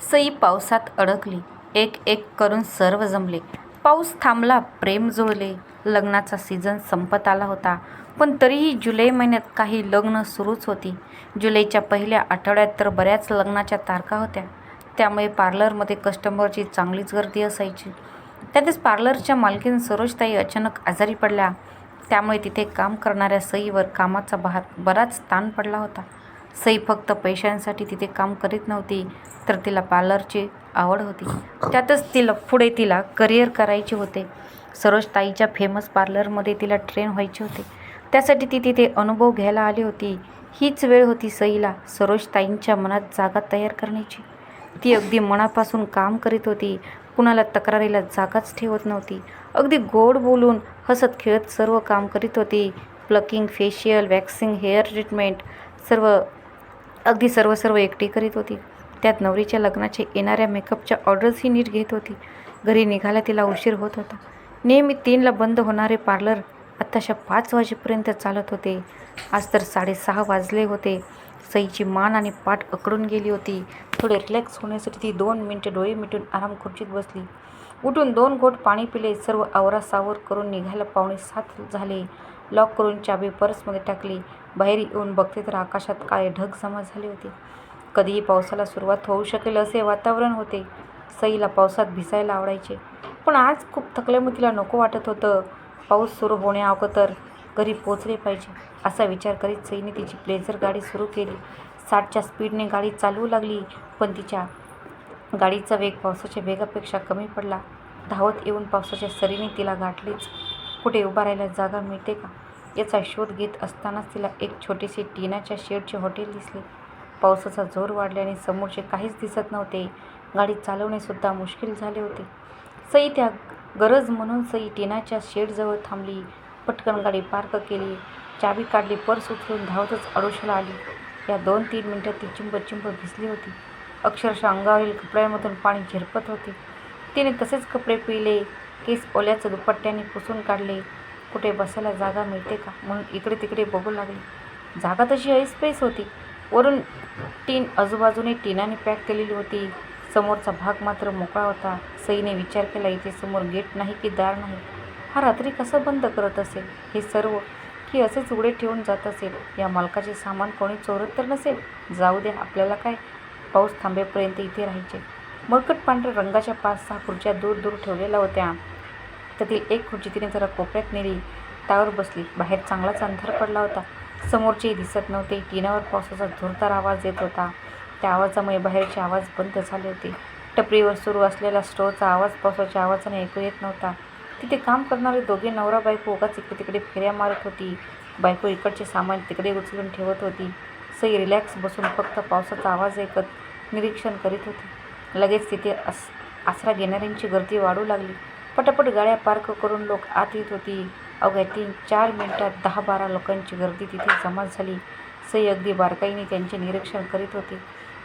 सई पावसात अडकली. एक एक करून सर्व जमले. पाऊस थांबला प्रेम जुळले लग्नाचा सीझन संपत आला होता. पण तरीही जुलै महिन्यात काही लग्न सुरूच होती. जुलैच्या पहिल्या आठवड्यात तर बऱ्याच लग्नाच्या तारखा होत्या. त्यामुळे पार्लरमध्ये कस्टमरची चांगलीच गर्दी असायची. त्यातच पार्लरच्या मालकीन सरोजताई अचानक आजारी पडल्या. त्यामुळे तिथे काम करणाऱ्या सईवर कामाचा भार बराच ताण पडला होता. सई फक्त पैशांसाठी तिथे काम करीत नव्हती तर तिला पार्लरची आवड होती. त्यातच तिला पुढे तिला करिअर करायचे होते. सरोजताईच्या फेमस पार्लरमध्ये तिला ट्रेन व्हायचे होते. त्यासाठी ती तिथे अनुभव घ्यायला आली होती. हीच वेळ होती सईला सरोजताईंच्या मनात जागा तयार करण्याची. ती अगदी मनापासून काम करीत होती. कुणाला तक्रारीला जागाच ठेवत नव्हती. अगदी गोड बोलून हसत खेळत सर्व काम करीत होती. Plucking facial waxing hair treatment सर्व अगदी सर्व सर्व एकटी करीत होती. त्यात नवरीच्या लग्नाचे येणाऱ्या मेकअपच्या ऑर्डर्सही नीट घेत होती. घरी निघायला तिला उशीर होत होता. नेहमी तीनला बंद होणारे पार्लर आत्ताशा पाच वाजेपर्यंत चालत होते. आज तर साडेसहा वाजले होते. सईची मान आणि पाठ अकडून गेली होती. थोडे रिलॅक्स होण्यासाठी ती दोन मिनटं डोळे मिटून आराम खुर्चीत बसली. उठून दोन घोट पाणी पिले. सर्व आवरासावर करून निघायला पावणे सात झाले. लॉक करून चाबी पर्समध्ये टाकली. बाहेर येऊन बघते तर आकाशात काळे ढग जमा झाले होते. कधीही पावसाला सुरुवात होऊ शकेल असे वातावरण होते. सईला पावसात भिसायला आवडायचे. पण आज खूप थकल्यामुळे तिला नको वाटत होतं. पाऊस सुरू होण्याअगोदर घरी पोचले पाहिजे असा विचार करीत सईने तिची प्लेझर गाडी सुरू केली. साठच्या स्पीडने गाडी चालवू लागली पण तिच्या गाडीचा वेग पावसाच्या वेगापेक्षा कमी पडला. धावत येऊन पावसाच्या सरीने तिला गाठलीच. कुठे उभा राहायला जागा मिळते का? याचा शोध घेत असतानाच तिला एक छोटेसे टीनाच्या शेडचे हॉटेल दिसले. पावसाचा जोर वाढल्याने समोरचे काहीच दिसत नव्हते. गाडी चालवणेसुद्धा मुश्किल झाले होते. सई त्या गरज म्हणून सई टीनाच्या शेडजवळ थांबली. पटकन गाडी पार्क केली. चाबी काढली पर्स उचलून धावतच अडोशाला आली. या दोन तीन मिनटात ती चिंब चिंब भिजली होती. अक्षरशः अंगावरील कपड्यांमधून पाणी झिरपत होते. तिने तसेच कपडे पिले केस ओल्याचं दुपट्ट्याने पुसून काढले. कुठे बसायला जागा मिळते का? म्हणून इकडे तिकडे बघू लागले. जागा तशी ऐसपैस होती. वरून टीन आजूबाजूने टीनाने पॅक केलेली होती. समोरचा भाग मात्र मोकळा होता. सईने विचार केला इथे समोर गेट नाही की दार नाही? हा रात्री कसं बंद करत असेल? हे सर्व की असेच उघडे ठेवून जात असेल? या मालकाचे सामान कोणी चोरत तर नसेल? जाऊ दे आपल्याला काय? पाऊस थांबेपर्यंत इथे राहायचे. मळकट पांढऱ्या रंगाच्या पाच सहा खुर्च्या दूर दूर ठेवलेल्या होत्या. त्यातील एक खुर्ची तिने जरा कोपऱ्यात नेली. त्यावर बसली. बाहेर चांगलाच अंधार पडला होता. समोरचेही दिसत नव्हते. टिनावर पावसाचा जोरदार आवाज येत होता. त्या आवाजामुळे बाहेरचे आवाज बंद झाले होते. टपरीवर सुरू असलेला स्टोचा आवाज पावसाच्या आवाजाने ऐकू येत नव्हता. तिथे काम करणारे दोघे नवरा बायको उगाच इकडे तिकडे फेऱ्या मारत होती. बायको इकडचे सामान तिकडे उचलून ठेवत होती. सई रिलॅक्स बसून फक्त पावसाचा आवाज ऐकत निरीक्षण करीत होती. लगेच तिथे आस आसरा घेणाऱ्यांची गर्दी वाढू लागली. पटापट गाड्या पार्क करून लोक आत येत होती. अवघ्या तीन चार मिनिटात दहा बारा लोकांची गर्दी तिथे जमा झाली. सई अगदी बारकाईने त्यांचे निरीक्षण करीत होती.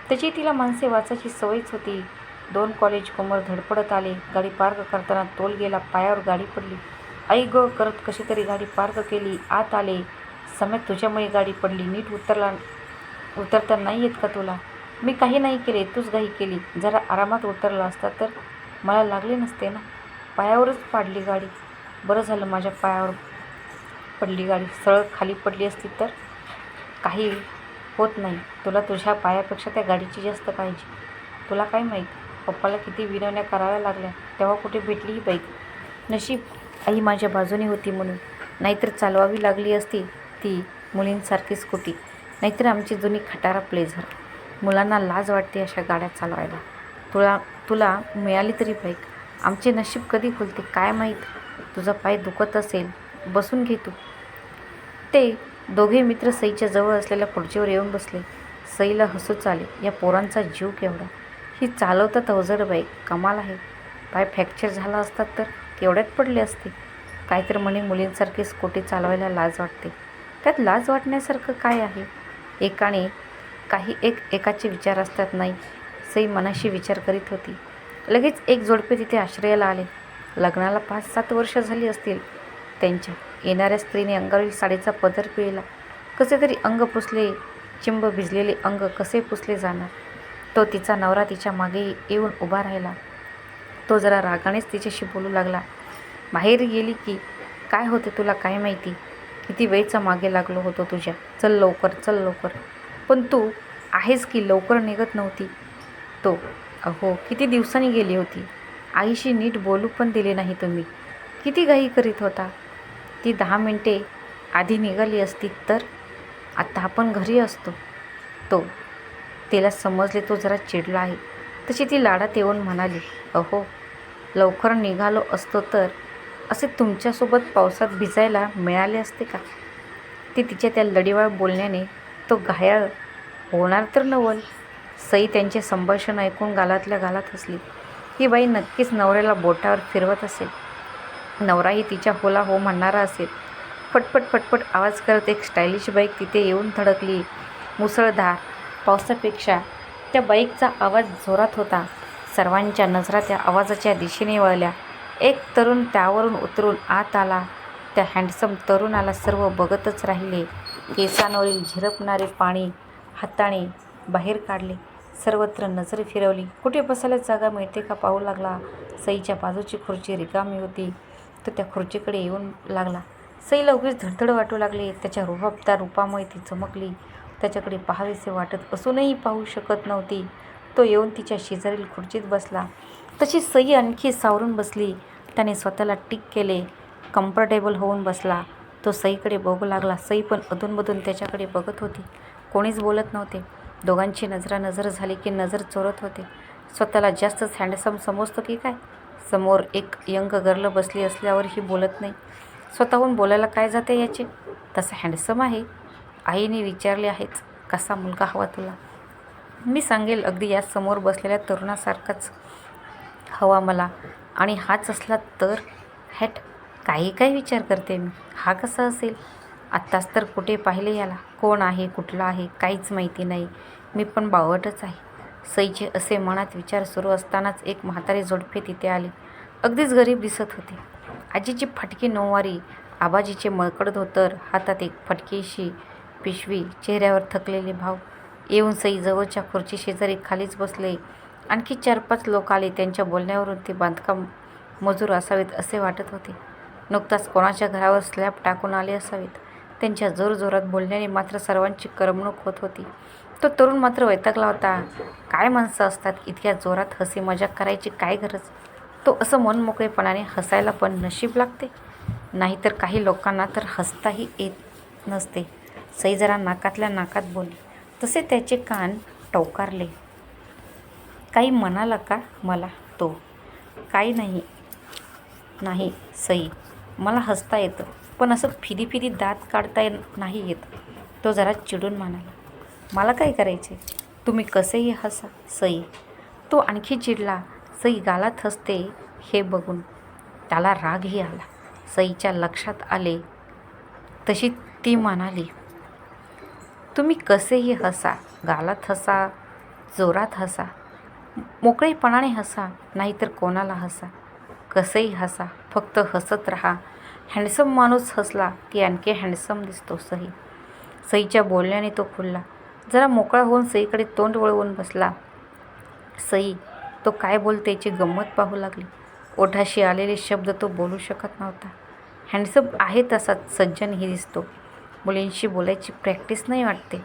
त्याची तिला माणसे वाचायची सवयच होती. दोन कॉलेज कोमर धडपडत आले. गाडी पार्क करताना तोल गेला पायावर गाडी पडली. आई ग करत कशी तरी गाडी पार्क केली आत आले. समेत तुझ्यामुळे गाडी पडली नीट उतरला उतरता नाही येत का तुला? मी काही नाही केले तूच घाई केली. जरा आरामात उतरला असता तर मला लागले नसते ना? पायावरच पाडली गाडी. बरं झालं माझ्या पायावर पडली गाडी. सरळ खाली पडली असती तर काही होत नाही. तुला तुझ्या पायापेक्षा त्या गाडीची जास्त काळजी तुला काय माहीत? पप्पाला किती विनवण्या कराव्या लागल्या. तेव्हा कुठे भेटली ही बाईक नशीब आई माझ्या बाजूने होती म्हणून. नाहीतर चालवावी लागली असती ती मुलींसारखी स्कूटी नाहीतर आमची जुनी खटारा प्लेझर. मुलांना लाज वाटते अशा गाड्या चालवायला. तुला तुला मिळाली तरी बाईक. आमचे नशीब कधी खुलते काय माहीत? तुझा पाय दुखत असेल. बसून घे तू. ते दोघे मित्र सईच्या जवळ असलेल्या खुर्चीवर येऊन बसले. सईला हसूच आले या पोरांचा जीव केवढा? ही चालवतात अवजड बाईक कमाल आहे. पाय फ्रॅक्चर झाला असतात तर केवढ्यात पडले असते? काहीतरी म्हणे मुलींसारखी स्कूटी चालवायला लाज वाटते. त्यात लाज वाटण्यासारखं काय आहे? एकाने काही एक एकाचे विचार असतात नाही. सई मनाशी विचार करीत होती. लगेच एक जोडपे तिथे आश्रयाला आले. लग्नाला पाच सात वर्ष झाली असतील. त्यांच्या येणाऱ्या स्त्रीने अंगावरील साडीचा पदर पिळला. कसे तरी अंग पुसले चिंब भिजलेले अंग कसे पुसले जाणार? तो तिचा नवरा तिच्यामागे येऊन उभा राहिला. तो जरा रागानेच तिच्याशी बोलू लागला. बाहेर गेली की काय होते तुला काय माहिती? किती वेळचा मागे लागलो होतो तुझ्या. चल लवकर चल लवकर. पण तू आहेस की लवकर निघत नव्हती? तो अहो किती दिवसांनी गेली होती. आईशी नीट बोलू पण दिले नाही तुम्ही. किती घाई करीत होता. ती दहा मिनटे आधी निघाली असती तर? आत्ता आपण घरी असतो. तो तिला समजले तो जरा चिडला आहे. तशी ती लाडात येऊन म्हणाली अहो लवकर निघालो असतो तर? असे तुमच्यासोबत पावसात भिजायला मिळाले असते का? ती तिच्या त्या लढीवाळ बोलण्याने तो घायाळ होणार तर नवल सई त्यांचे संभाषण ऐकून गालातल्या गालात हसली. ही बाई नक्कीच नवऱ्याला बोटावर फिरवत असेल. नवराही तिच्या होला हो म्हणणारा असेल. फटफट फटफट आवाज करत एक स्टायलिश बाईक तिथे येऊन धडकली. मुसळधार पावसापेक्षा त्या बाईकचा आवाज जोरात होता. सर्वांच्या नजरा त्या आवाजाच्या दिशेने वळल्या. एक तरुण त्यावरून उतरून आत आला. त्या हँडसम तरुणाला सर्व बघतच राहिले. केसांवरील झिरपणारे पाणी हाताने बाहेर काढले. सर्वत्र नजर फिरवली. कुठे बसायला जागा मिळते का पाहू लागला. सईच्या बाजूची खुर्ची रिकामी होती. तो त्या खुर्चीकडे येऊन लागला. सईला उगीच धडधड वाटू लागली. त्याच्या रुबाबदार रूपामुळे ती चमकली. त्याच्याकडे पाहावेसे वाटत असूनही पाहू शकत नव्हती. तो येऊन तिच्या शेजारील खुर्चीत बसला. तशी सई आणखी सावरून बसली. त्याने स्वतःला टिक केले. कम्फर्टेबल होऊन बसला. तो सईकडे बघू लागला. सई पण अधूनमधून त्याच्याकडे बघत होती. कोणीच बोलत नव्हते. दोघांची नजरा नजर झाली की नजर चोरत होते. स्वतःला जास्तच हँडसम समजतो की काय? समोर एक यंग गर्ल बसली असल्यावरही बोलत नाही. स्वतःहून बोलायला काय जाते याचे? तसं हँडसम आहे. आईने विचारले आहेच कसा मुलगा हवा तुला? मी सांगेल अगदी या समोर बसलेल्या तरुणासारखाच हवा मला. आणि हाच असला तर हॅट काही काही विचार करते मी. हा कसा असेल? आत्ताच तर कुठे पाहिले याला? कोण आहे कुठला आहे काहीच माहिती नाही. मी पण बावटच आहे. सईचे असे मनात विचार सुरू असतानाच एक म्हातारे जोडपे तिथे आले. अगदीच गरीब दिसत होते. आजीची फटकी नऊवारी आबाजीचे मळकड धोतर हातात एक फटकीशी पिशवी चेहऱ्यावर थकलेले भाव. येऊन सई जवळच्या खुर्ची शेजारी खालीच बसले. आणखी चार पाच लोक आले. त्यांच्या बोलण्यावरून ते बांधकाम मजूर असावेत असे वाटत होते. नुकताच कोणाच्या घरावर स्लॅब टाकून आले असावेत. त्यांच्या जोरजोरात बोलण्याने मात्र सर्वांची करमणूक होत होती. तो तरुण मात्र वैतागला होता. काय माणसं असतात? इतक्या जोरात हसी मजाक करायची काय गरज? तो असं मनमोकळेपणाने हसायला पण नशीब लागते. नाहीतर काही लोकांना तर हसताही येत नसते. सई जरा नाकातल्या नाकात बोलली तसे त्याचे कान टवकारले. काही म्हणाला का मला तो? काही नाही नाही सई. मला हसता येतं. पण असं फिरी फिरी दात काढता येत नाही येत. तो जरा चिडून म्हणाला मला काय करायचे? तुम्ही कसेही हसा सई. तो आणखी चिडला सई गालात हसते हे बघून. त्याला रागही आला. सईच्या लक्षात आले. तशी ती म्हणाली तुम्ही कसेही हसा गालात हसा जोरात हसा मोकळेपणाने हसा नाहीतर कोणाला हसा. कसेही हसा फक्त हसत राहा. हँडसम माणूस हसला की आणखी हँडसम दिसतो सई सईच्या बोलण्याने तो खुलला. जरा मोकळा होऊन सईकडे तोंड वळवून बसला. सई तो काय बोलते याची गंमत पाहू लागली. ओठाशी आलेले शब्द तो बोलू शकत नव्हता. हँडसम आहे तसाच सज्जनही दिसतो. मुलींशी बोलायची प्रॅक्टिस नाही वाटते.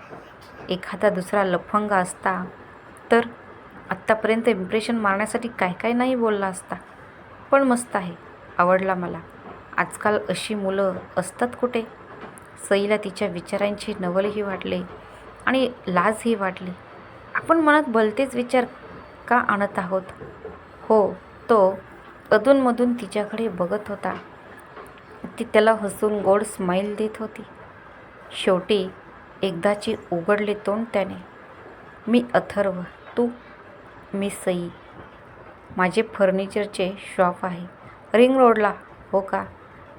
एखादा दुसरा लफंगा असता तर आत्तापर्यंत इम्प्रेशन मारण्यासाठी काय काय नाही बोलला असता. पण मस्त आहे आवडला मला. आजकाल अशी मुलं असतात कुठे? सईला तिच्या विचारांची नवलही वाटले आणि लाजही वाटली. आपण मनात भलतेच विचार का आणत आहोत? हो तो अधूनमधून तिच्याकडे बघत होता. ती त्याला हसून गोड स्माईल देत होती. शेवटी एकदाची उघडले तोंड त्याने. मी अथर्व तू मी सई. माझे फर्निचरचे शॉप आहे. रिंग रोडला हो का?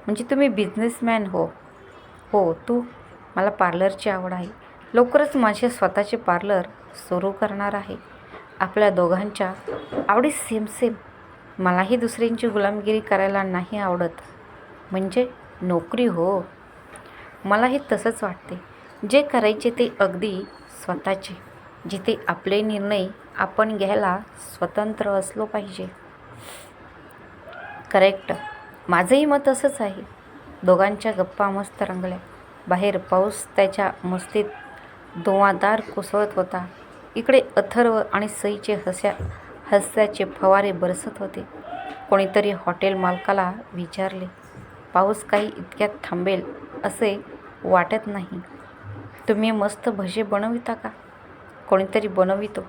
म्हणजे तुम्ही बिझनेसमॅन हो. हो तू मला पार्लरची आवड आहे. लवकरच माझे स्वतःचे पार्लर सुरू करणार आहे. आपल्या दोघांच्या आवडी सेम सेम मलाही दुसऱ्यांची गुलामगिरी करायला नाही आवडत. म्हणजे नोकरी हो. मलाही तसंच वाटते. जे करायचे ते अगदी स्वतःचे. जिथे आपले निर्णय आपण घ्यायला स्वतंत्र असलो पाहिजे. करेक्ट माझंही मत असंच आहे. दोघांच्या गप्पा मस्त रंगल्या. बाहेर पाऊस त्याच्या मस्तीत धुवाधार कोसळत होता. इकडे अथर्व आणि सईचे हस्या हस्याचे फवारे बरसत होते. कोणीतरी हॉटेल मालकाला विचारले पाऊस काही इतक्यात थांबेल असे वाटत नाही. तुम्ही मस्त भजे बनविता का? कोणीतरी बनवितो.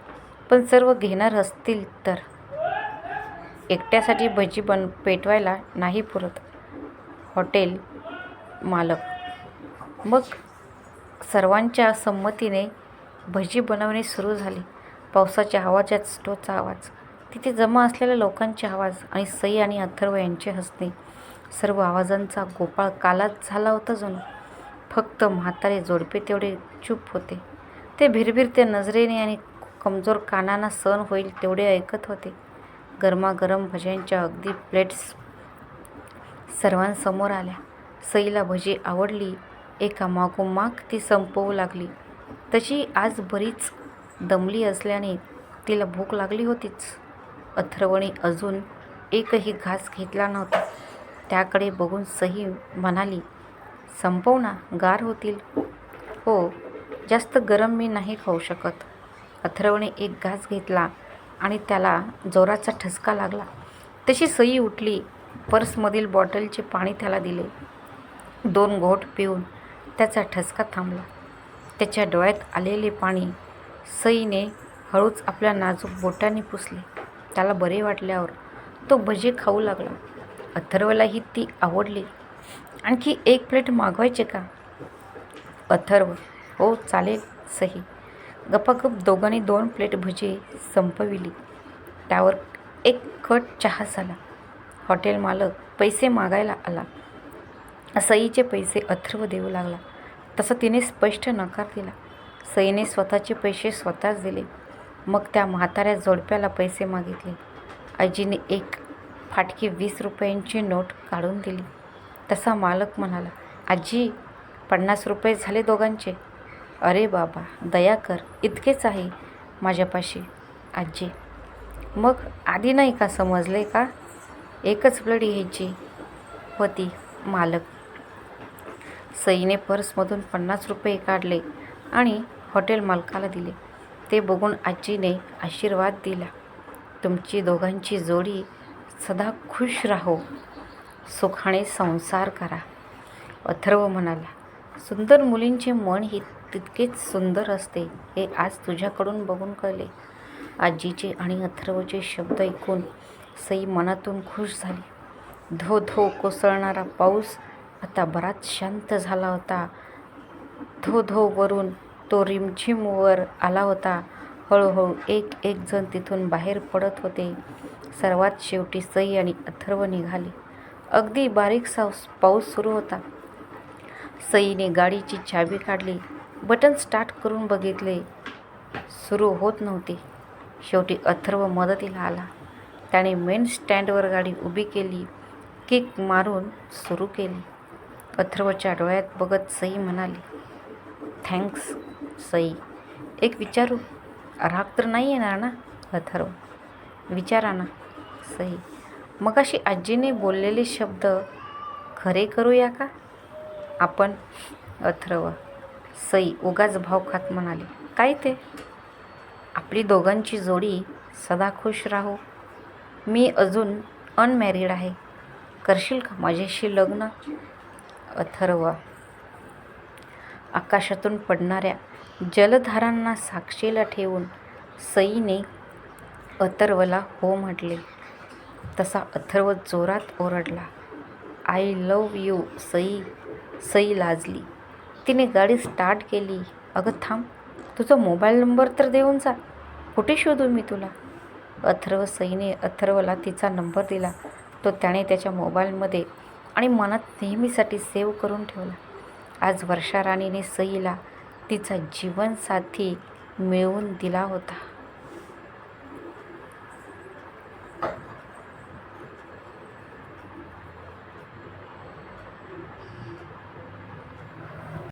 पण सर्व घेणार असतील तर. एकट्यासाठी भजी बन पेटवायला नाही पुरत. हॉटेल मालक. मग सर्वांच्या संमतीने भजी बनवणे सुरू झाली. पावसाच्या आवाजात स्टोचा आवाज. तिथे जमा असलेल्या लोकांचे आवाज आणि सई आणि अथर्व यांचे हसणे. सर्व आवाजांचा गोपाळ कालात झाला होता जणू फक्त म्हातारे जोडपे तेवढे चूप होते. ते भिरभिरते नजरेने आणि कमजोर कानांना सहन होईल तेवढे ऐकत होते. गरमागरम भज्यांच्या अगदी प्लेट्स सर्वांसमोर आल्या. सईला भजी आवडली. एका मागोमाग ती संपवू लागली. तशी आज बरीच दमली असल्याने तिला भूक लागली होतीच. अथर्वने अजून एकही घास घेतला नव्हता. त्याकडे बघून सही म्हणाली संपव ना गार होतील. हो जास्त गरम मी नाही खाऊ शकत. अथर्वने एक घास घेतला. आणि त्याला जोराचा ठसका लागला. तशी सई उठली पर्समधील बॉटलचे पाणी त्याला दिले. दोन घोट पिऊन त्याचा ठसका थांबला. त्याच्या डोळ्यात आलेले पाणी सईने हळूच आपल्या नाजूक बोटांनी पुसले. त्याला बरे वाटल्यावर तो भजे खाऊ लागला. अथर्वलाही ती आवडली. आणखी एक प्लेट मागवायचे का? अथर्व हो चालेल सही गपागप दोघांनी दोन प्लेट भजी संपविली. त्यावर एक कट चहा झाला. हॉटेल मालक पैसे मागायला आला. सईचे पैसे अथर्व देऊ लागला. तसं तिने स्पष्ट नकार दिला. सईने स्वतःचे पैसे स्वतःच दिले. मग त्या म्हाताऱ्या जोडप्याला पैसे मागितले. आजीने एक फाटकी वीस रुपयांची नोट काढून दिली. तसा मालक म्हणाला आजी पन्नास रुपये झाले दोघांचे. अरे बाबा दया कर इतकेच आहे माझ्यापाशी आजी. मग आधी नाही का समजले का? एकच प्लेट घ्यायची होती मालक. सईने पर्समधून पन्नास रुपये काढले आणि हॉटेल मालकाला दिले. ते बघून आजीने आशीर्वाद दिला. तुमची दोघांची जोडी सदा खुश राहो. सुखाने संसार करा. अथर्व म्हणाला सुंदर मुलींचे मन ही तितकेच सुंदर असते हे आज तुझ्याकडून बघून कळले. आजीचे आणि अथर्वचे शब्द ऐकून सई मनातून खुश झाली. धो धो कोसळणारा पाऊस आता बराच शांत झाला होता. धो धो वरून तो रिमझिमवर आला होता. हळूहळू एक एक जण तिथून बाहेर पडत होते. सर्वात शेवटी सई आणि अथर्व निघाले. अगदी बारीक साऊस पाऊस सुरू होता. सईने गाडीची चावी काढली. बटन स्टार्ट करून बघितले. सुरू होत नव्हते. शेवटी अथर्व मदतीला आला. त्याने मेन स्टँडवर गाडी उभी केली. किक मारून सुरू केली. अथर्वच्या डोळ्यात बघत सई म्हणाली थँक्स सई. एक विचारू? राग तर नाही येणार ना अथर्व? विचारा ना सई. मगाशी आजीने बोललेले शब्द खरे करूया का? आपण अथर्व. सई उगाच भाव खात म्हणाले काय ते? आपली दोघांची जोडी सदा खुश राहो. मी अजून अनमॅरिड आहे. करशील का माझ्याशी लग्न? अथर्व आकाशातून पडणाऱ्या जलधारांना साक्षीला ठेवून सईने अथर्वला हो म्हटले. तसा अथर्व जोरात ओरडला I love you Sai. Sai लाजली. तिने गाडी स्टार्ट केली. अगं थांब तुझा मोबाईल नंबर तर देऊन जा. कुठे शोधू मी तुला? अथर्व सईने अथर्वला तिचा नंबर दिला. तो त्याने त्याच्या मोबाईलमध्ये आणि मनात नेहमीसाठी सेव्ह करून ठेवला. आज वर्षा राणीने सईला तिचा जीवनसाथी मिळवून दिला होता.